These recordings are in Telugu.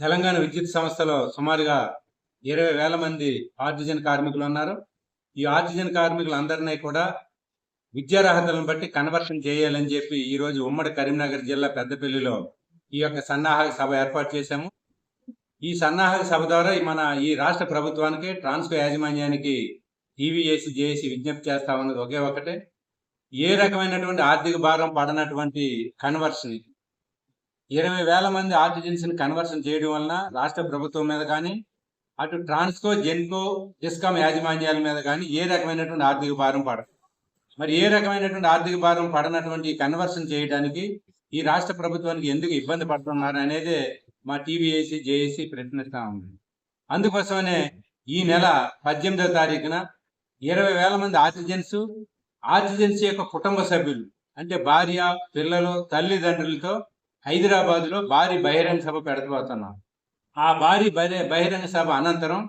తెలంగాణ విద్యుత్ సంస్థలో సుమారుగా ఇరవై వేల మంది ఆర్టిజన్ కార్మికులు ఉన్నారు. ఈ ఆర్టిజన్ కార్మికులందరినీ కూడా విద్యార్హతలను బట్టి కన్వర్షన్ చేయాలని చెప్పి ఈ రోజు ఉమ్మడి కరీంనగర్ జిల్లా పెద్దపల్లిలో ఈ యొక్క సన్నాహక సభ ఏర్పాటు చేశాము. ఈ సన్నాహక సభ ద్వారా మన ఈ రాష్ట్ర ప్రభుత్వానికి ట్రాన్స్కో యాజమాన్యానికి టీవీఏసీ జేఏసి విజ్ఞప్తి చేస్తా ఉన్నది ఒకే ఒకటే. ఏ రకమైనటువంటి ఆర్థిక భారం పడనటువంటి కన్వర్షన్ ఇరవై వేల మంది ఆర్టిజన్స్ని కన్వర్షన్ చేయడం వలన రాష్ట్ర ప్రభుత్వం మీద కానీ అటు ట్రాన్స్కో జెన్కో డిస్కామ్ యాజమాన్యాల మీద కానీ ఏ రకమైనటువంటి ఆర్థిక భారం పడదు మరి ఏ రకమైనటువంటి ఆర్థిక భారం పడనటువంటి కన్వర్షన్ చేయడానికి ఈ రాష్ట్ర ప్రభుత్వానికి ఎందుకు ఇబ్బంది పడుతున్నారు అనేది మా టీవీఏసీ జేఏసీ ప్రశ్నిస్తా ఉంది. అందుకోసమనే ఈ నెల పద్దెనిమిదవ తారీఖున ఇరవై వేల మంది ఆర్టిజన్స్ ఆర్టిజన్స్ యొక్క కుటుంబ సభ్యులు అంటే భార్య పిల్లలు తల్లిదండ్రులతో హైదరాబాద్లో భారీ బహిరంగ సభ పెడతబోతున్నాం ఆ భారీ బహిరంగ సభ అనంతరం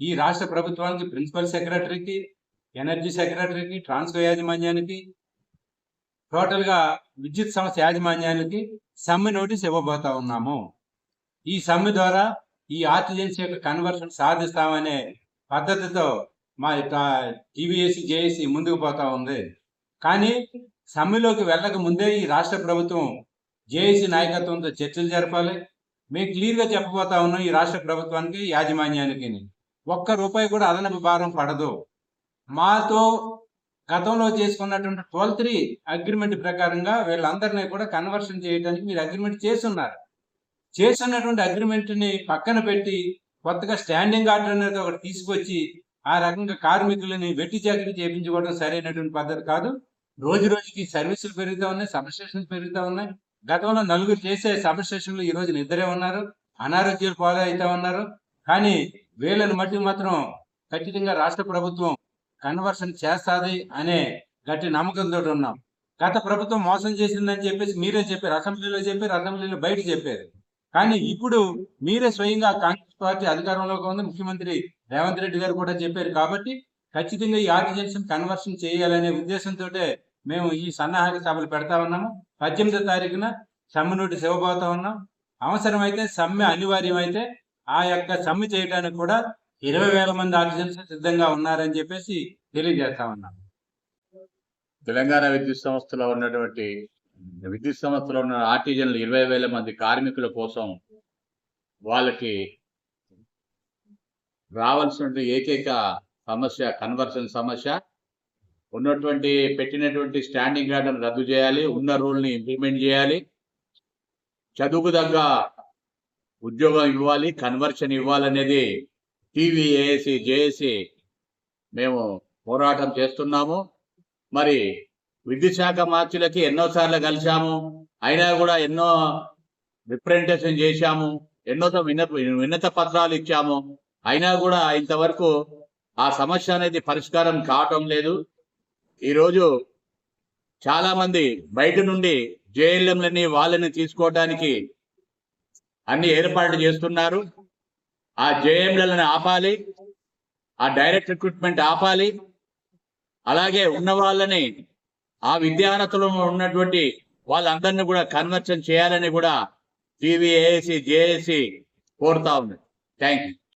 ఈ రాష్ట్ర ప్రభుత్వానికి ప్రిన్సిపల్ సెక్రటరీకి ఎనర్జీ సెక్రటరీకి ట్రాన్స్కో యాజమాన్యానికి టోటల్గా విద్యుత్ సంస్థ యాజమాన్యానికి సమ్మె నోటీస్ ఇవ్వబోతా ఉన్నాము. ఈ సమ్మె ద్వారా ఈ ఆర్టిజన్స్ యొక్క కన్వర్షన్ సాధిస్తామనే పద్ధతితో మా టీవీఎస్సీ జేఏసీ ముందుకు పోతా ఉంది. కానీ సమ్మెలోకి వెళ్ళక ముందే ఈ రాష్ట్ర ప్రభుత్వం జేఏసీ నాయకత్వంతో చర్చలు జరపాలి. మేము క్లియర్గా చెప్పబోతా ఉన్నాం ఈ రాష్ట్ర ప్రభుత్వానికి యాజమాన్యానికి. ఒక్క రూపాయి కూడా అదనపు భారం పడదు. మాతో గతంలో చేసుకున్నటువంటి ట్వెల్వ్ త్రీ అగ్రిమెంట్ ప్రకారంగా వీళ్ళందరినీ కూడా కన్వర్షన్ చేయడానికి మీరు అగ్రిమెంట్ చేస్తున్నారు. చేస్తున్నటువంటి అగ్రిమెంట్ని పక్కన పెట్టి కొత్తగా స్టాండింగ్ ఆర్డర్ అనేది ఒకటి తీసుకొచ్చి ఆ రకంగా కార్మికులని వెట్టి చాకరీ చేయించుకోవడం సరైనటువంటి పద్ధతి కాదు. రోజు రోజుకి సర్వీసులు పెరుగుతూ ఉన్నాయి సబ్స్టేషన్ పెరుగుతూ ఉన్నాయి. గతంలో నలుగురు చేసే సబ్ స్టేషన్లు ఈ రోజు ఉన్నారు. అనారోగ్యాలు పాలు ఉన్నారు. కానీ వీళ్ళని మట్టి మాత్రం ఖచ్చితంగా రాష్ట్ర ప్రభుత్వం కన్వర్షన్ చేస్తాది అనే గట్టి నమ్మకంతో ఉన్నాం. గత ప్రభుత్వం మోసం చేసిందని చెప్పేసి మీరే చెప్పారు. అసెంబ్లీలో చెప్పారు అసెంబ్లీలో బయట చెప్పారు. కానీ ఇప్పుడు మీరే స్వయంగా కాంగ్రెస్ పార్టీ అధికారంలోకి ఉంది. ముఖ్యమంత్రి రేవంత్ రెడ్డి గారు కూడా చెప్పారు కాబట్టి ఖచ్చితంగా ఈ ఆర్టిజన్స్ కన్వర్షన్ చేయాలనే ఉద్దేశంతో మేము ఈ సన్నాహక సభలు పెడతా ఉన్నాము. పద్దెనిమిదో తారీఖున సమ్మె నుండి ఇవ్వబోతా ఉన్నాం. అవసరమైతే సమ్మె అనివార్యమైతే ఆ యొక్క సమ్మె చేయడానికి కూడా ఇరవై వేల మంది ఆర్టిజన్స్ సిద్ధంగా ఉన్నారని చెప్పేసి తెలియజేస్తా ఉన్నాం. తెలంగాణ విద్యుత్ సంస్థలో ఉన్నటువంటి విద్యుత్ సంస్థలో ఉన్న ఆర్టిజన్లు ఇరవై వేల మంది కార్మికుల కోసం వాళ్ళకి రావాల్సిన ఏకైక సమస్య కన్వర్షన్ సమస్య ఉన్నటువంటి పెట్టినటువంటి స్టాండింగ్ ఆర్డర్ రద్దు చేయాలి ఉన్న రూల్ని ఇంప్లిమెంట్ చేయాలి. చదువుకు తగ్గ ఉద్యోగం ఇవ్వాలి కన్వర్షన్ ఇవ్వాలనేది టీవీ ఏఏసి జేఏసి మేము పోరాటం చేస్తున్నాము. మరి విద్యుత్ శాఖ మార్చులకి ఎన్నోసార్లు కలిశాము. అయినా కూడా ఎన్నో రిప్రజెంటేషన్ చేశాము. ఎన్నో విన్న విన్నత పత్రాలు ఇచ్చాము. అయినా కూడా ఇంతవరకు ఆ సమస్య అనేది పరిష్కారం కావటం లేదు. ఈరోజు చాలా మంది బయట నుండి జేఎల్ఎంలని వాళ్ళని తీసుకోవడానికి అన్ని ఏర్పాట్లు చేస్తున్నారు. ఆ జేఎంలను ఆపాలి ఆ డైరెక్ట్ రిక్రూట్మెంట్ ఆపాలి. అలాగే ఉన్న వాళ్ళని ఆ విద్యార్హతలో ఉన్నటువంటి వాళ్ళందరినీ కూడా కన్వర్షన్ చేయాలని కూడా టీవీ ఏఏసి జేఏసి కోరుతా ఉంది. Thank you.